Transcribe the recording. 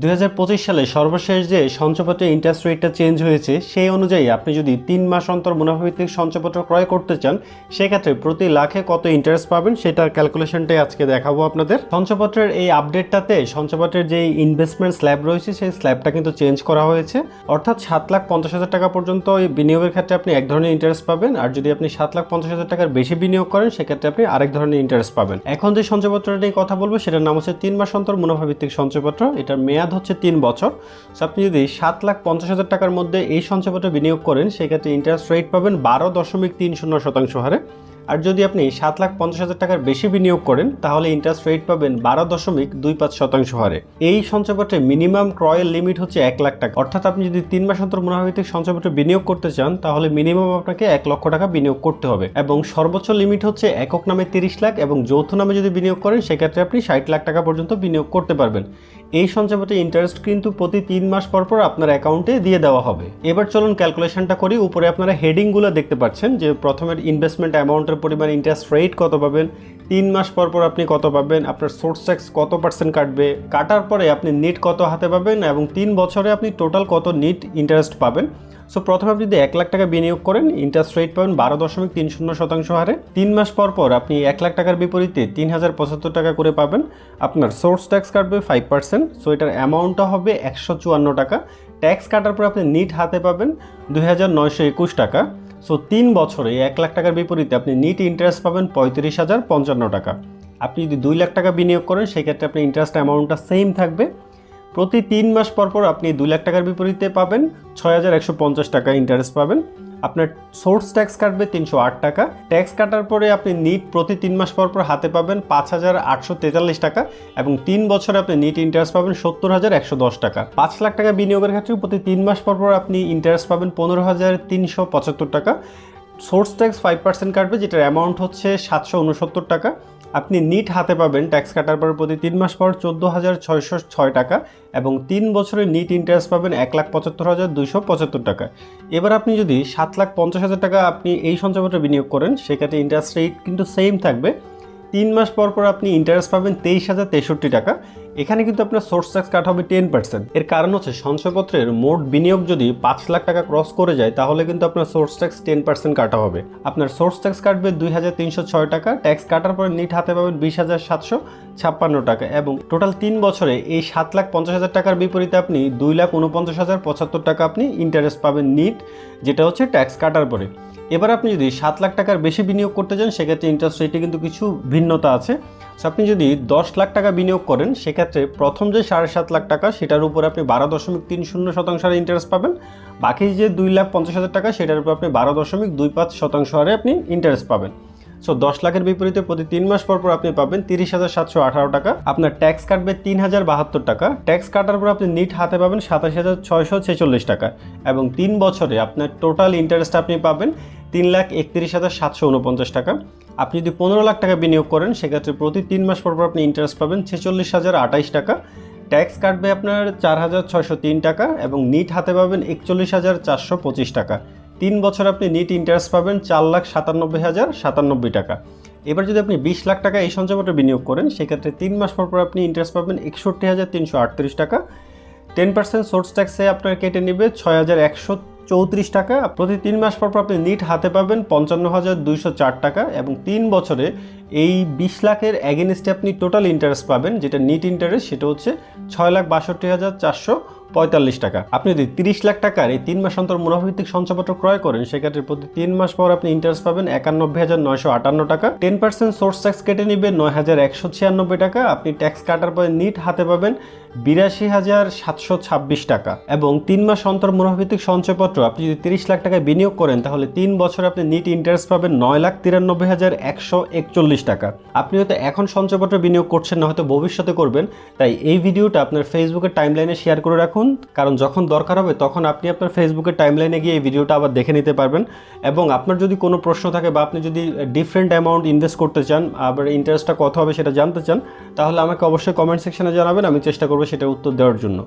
দুই হাজার পঁচিশ সালে সর্বশেষ যে সঞ্চয়পত্রের ইন্টারেস্ট রেটটা চেঞ্জ হয়েছে, সেই অনুযায়ী আপনি যদি তিন মাস অন্তর মুনাফাভিত্তিক সঞ্চয়পত্র ক্রয় করতে চান, সেক্ষেত্রে প্রতি লাখে কত ইন্টারেস্ট পাবেন সেটার ক্যালকুলেশনটাই আজকে দেখাবো আপনাদের। সঞ্চয়পত্রের এই আপডেটটাতে সঞ্চয়পত্রের যে ইনভেস্টমেন্ট স্ল্যাব রয়েছে, সেই স্ল্যাবটা কিন্তু চেঞ্জ করা হয়েছে। অর্থাৎ সাত লাখ পঞ্চাশ হাজার টাকা পর্যন্ত এই বিনিয়োগের ক্ষেত্রে আপনি এক ধরনের ইন্টারেস্ট পাবেন, আর যদি আপনি সাত লাখ পঞ্চাশ হাজার টাকার বেশি বিনিয়োগ করেন, সেক্ষেত্রে আপনি আরেক ধরনের ইন্টারেস্ট পাবেন। এখন যে সঞ্চয়পত্রটা নিয়ে কথা বলব, সেটার নাম হচ্ছে তিন মাস অন্তর মুনাফাভিত্তিক সঞ্চয়পত্র এটার মেয়াদ হচ্ছে তিন বছর। সো আপনি যদি সাত লাখ পঞ্চাশ হাজার টাকার মধ্যে এই সঞ্চয়পত্র বিনিয়োগ করেন, সেক্ষেত্রে ইন্টারেস্ট রেট পাবেন বারো দশমিক তিন শূন্য শতাংশ হারে। আর যদি আপনি সাত লাখ পঞ্চাশ হাজার টাকার বেশি বিনিয়োগ করেন, তাহলে ইন্টারেস্ট রেট পাবেন বারো দশমিক দুই পাঁচ শতাংশ হারে। এই সঞ্চয়পত্রে মিনিমাম ক্রয়ের লিমিট হচ্ছে এক লাখ টাকা। অর্থাৎ আপনি যদি তিন মাস অন্তর মুনাফাভিত্তিক সঞ্চয়পত্রে বিনিয়োগ করতে চান, তাহলে মিনিমাম আপনাকে এক লক্ষ টাকা বিনিয়োগ করতে হবে। এবং সর্বোচ্চ লিমিট হচ্ছে একক নামে তিরিশ লাখ এবং যৌথ নামে যদি বিনিয়োগ করেন, সেক্ষেত্রে আপনি ষাট লাখ টাকা পর্যন্ত বিনিয়োগ করতে পারবেন। এই সঞ্চয়পত্রে ইন্টারেস্ট কিন্তু প্রতি তিন মাস পর পর আপনার অ্যাকাউন্টে দিয়ে দেওয়া হবে। এবার চলুন ক্যালকুলেশনটা করি। উপরে আপনারা হেডিংগুলো দেখতে পাচ্ছেন যে প্রথমের ইনভেস্টমেন্ট অ্যামাউন্টের পরিমাণ ইন্টারেস্ট রেট কত পাবেন, তিন মাস পর পর আপনি কত পাবেন, আপনার সোর্স ট্যাক্স কত পার্সেন্ট কাটবে, কাটার পরে আপনি নিট কত হাতে পাবেন এবং তিন বছরে আপনি টোটাল কত নিট ইন্টারেস্ট পাবেন। সো প্রথমে আপনি যদি এক লাখ টাকা বিনিয়োগ করেন ইন্টারেস্ট রেট পাবেন বারো দশমিক তিন শূন্য শতাংশ হারে। তিন মাস পর পর আপনি এক লাখ টাকার বিপরীতে তিন হাজার পঁচাত্তর টাকা করে পাবেন। আপনার সোর্স ট্যাক্স কাটবে ফাইভ পার্সেন্ট সো এটার অ্যামাউন্টটা হবে একশো চুয়ান্ন টাকা। ট্যাক্স কাটার পর আপনি নিট হাতে পাবেন দুই হাজার নয়শো একুশ টাকা। সো তিন বছরে এক লাখ টাকার বিপরীতে আপনি নিট ইন্টারেস্ট পাবেন পঁয়ত্রিশ হাজার পঞ্চান্ন টাকা। আপনি যদি দুই লাখ টাকা বিনিয়োগ করেন, সেক্ষেত্রে আপনি ইন্টারেস্ট অ্যামাউন্টটা সেম থাকবে। প্রতি তিন মাস পর পর আপনি দুই লাখ টাকার বিপরীতে পাবেন, ছয় হাজার একশো পঞ্চাশ টাকা ইন্টারেস্ট পাবেন। আপনার সোর্স ট্যাক্স কাটবে তিনশো আট টাকা। ট্যাক্স কাটার পরে আপনি নিট প্রতি তিন মাস পর পর হাতে পাবেন পাঁচ হাজার আটশো তেতাল্লিশ টাকা এবং তিন বছরে আপনি নিট ইন্টারেস্ট পাবেন সত্তর হাজার একশো দশ টাকা। পাঁচ লাখ টাকা বিনিয়োগের ক্ষেত্রে প্রতি তিন মাস পর পর আপনি ইন্টারেস্ট পাবেন পনেরো হাজার তিনশো পঁচাত্তর টাকা। সোর্স ট্যাক্স ফাইভ পার্সেন্ট কাটবে, যেটার অ্যামাউন্ট হচ্ছে সাতশো উনসত্তর টাকা। আপনি নিট হাতে পাবেন ট্যাক্স কাটার পর প্রতি তিন মাস পর চোদ্দ হাজার ছয়শো ছয় টাকা এবং তিন বছরের নিট ইন্টারেস্ট পাবেন এক লাখ পঁচাত্তর হাজার দুইশো পঁচাত্তর টাকা। এবার আপনি যদি সাত লাখ পঞ্চাশ হাজার টাকা আপনি এই সঞ্চয়পত্রে বিনিয়োগ করেন, সেক্ষেত্রে ইন্টারেস্ট রেট কিন্তু সেম থাকবে। তিন মাস পর পর আপনি ইন্টারেস্ট পাবেন তেইশ হাজার তেষট্টি টাকা এখানে কিন্তু আপনার সোর্স ট্যাক্স কাট হবে টেন পার্সেন্ট এর কারণ হচ্ছে সঞ্চয়পত্রের মোট বিনিয়োগ যদি পাঁচ লাখ টাকা ক্রস করে যায়, তাহলে কিন্তু আপনার সোর্স ট্যাক্স টেন পার্সেন্ট কাটা হবে। আপনার সোর্স ট্যাক্স কাটবে দুই হাজার তিনশো ছয় টাকা ট্যাক্স কাটার পরে নিট হাতে পাবেন বিশ হাজার সাতশো ছাপ্পান্ন টাকা এবং টোটাল তিন বছরে এই সাত লাখ পঞ্চাশ হাজার টাকার বিপরীতে আপনি দুই লাখ উনপঞ্চাশ হাজার পঁচাত্তর টাকা আপনি ইন্টারেস্ট পাবেন নিট যেটা হচ্ছে ট্যাক্স কাটার পরে। এবার আপনি যদি সাত লাখ টাকার বেশি বিনিয়োগ করতে চান, সেক্ষেত্রে ইন্টারেস্ট রেটে কিন্তু কিছু ভিন্নতা আছে। আপনি যদি দশ লাখ টাকা বিনিয়োগ করেন, সেক্ষেত্রে প্রথম যে সাড়ে সাত লাখ টাকা, সেটার উপরে আপনি বারো দশমিক তিন শূন্য শতাংশ হারে ইন্টারেস্ট পাবেন। বাকি যে দুই লাখ পঞ্চাশ হাজার টাকা, সেটার উপর আপনি বারো দশমিক দুই পাঁচ শতাংশ হারে আপনি ইন্টারেস্ট পাবেন। সো দশ লাখের বিপরীতে প্রতি তিন মাস পর পর আপনি পাবেন তিরিশ হাজার সাতশো আঠারো টাকা। আপনার ট্যাক্স কাটবে তিন হাজার বাহাত্তর টাকা। ট্যাক্স কাটার পর আপনি নিট হাতে পাবেন সাতাশ হাজার ছয়শো ছেচল্লিশ টাকা। এবং তিন বছরে আপনার টোটাল ইন্টারেস্ট আপনি পাবেন তিন লাখ একত্রিশ হাজার সাতশো উনপঞ্চাশ টাকা। আপনি যদি পনেরো লাখ টাকা বিনিয়োগ করেন, সেক্ষেত্রে প্রতি তিন মাস পর পর আপনি ইন্টারেস্ট পাবেন ছেচল্লিশ হাজার আঠাইশ টাকা। ট্যাক্স কাটবে আপনার চার হাজার ছয়শো তিন টাকা এবং নিট হাতে পাবেন একচল্লিশ হাজার চারশো পঁচিশ টাকা। তিন বছর আপনি নিট ইন্টারেস্ট পাবেন চার লাখ সাতানব্বই হাজার সাতানব্বই টাকা। এবার যদি আপনি বিশ লাখ টাকা এই সঞ্চয়পত্রে বিনিয়োগ করেন, সেক্ষেত্রে তিন মাস পর পর আপনি ইন্টারেস্ট পাবেন একষট্টি হাজার তিনশো আটত্রিশ টাকা। টেন পার্সেন্ট সোর্স ট্যাক্সে আপনার কেটে নেবে ছয় হাজার একশো চৌত্রিশ টাকা। প্রতি তিন মাস পর আপনি নিট হাতে পাবেন পঞ্চান্ন হাজার দুইশো চার টাকা এবং তিন বছরে এই বিশ লাখের অ্যাগেনিস্টে আপনি টোটাল ইন্টারেস্ট পাবেন, যেটা নিট ইন্টারেস্ট সেটা হচ্ছে ছয় লাখ বাষট্টি হাজার চারশো পঁয়তাল্লিশ টাকা। আপনি যদি তিরিশ লাখ টাকার এই তিন মাস অন্তর মুনাফাভিত্তিক সঞ্চয়পত্র ক্রয় করেন, সেক্ষেত্রে প্রতি তিন মাস পর আপনি ইন্টারেস্ট পাবেন একানব্বই হাজার নয়শো আটান্ন টাকা। টেন পার্সেন্ট সোর্স ট্যাক্স কেটে নেবে নয় হাজার একশো ছিয়ানব্বই টাকা। আপনি ট্যাক্স কাটার পরে নিট হাতে পাবেন বিরাশি হাজার সাতশো ছাব্বিশ টাকা। এবং তিন মাস অন্তর মুনাফাভিত্তিক সঞ্চয়পত্র, আপনি যদি তিরিশ লাখ টাকায় বিনিয়োগ করেন, তাহলে তিন বছর আপনি নিট ইন্টারেস্ট পাবেন নয় লাখ তিরানব্বই হাজার একশো একচল্লিশ টাকা। আপনি হয়তো এখন সঞ্চয়পত্র বিনিয়োগ করছেন না, হয়তো ভবিষ্যতে করবেন। তাই এই ভিডিওটা আপনার ফেসবুকের টাইমলাইনে শেয়ার করে রাখুন। কারণ যখন দরকার হবে, তখন আপনি আপনার ফেসবুকের টাইমলাইনে গিয়ে এই ভিডিওটা আবার দেখে নিতে পারবেন। এবং আপনার যদি কোনো প্রশ্ন থাকে বা আপনি যদি ডিফারেন্ট অ্যামাউন্ট ইনভেস্ট করতে চান, আবার ইন্টারেস্টটা কত হবে সেটা জানতে চান, তাহলে আমাকে অবশ্যই কমেন্ট সেকশনে জানাবেন, আমি চেষ্টা করব সেটা উত্তর দেওয়ার জন্য।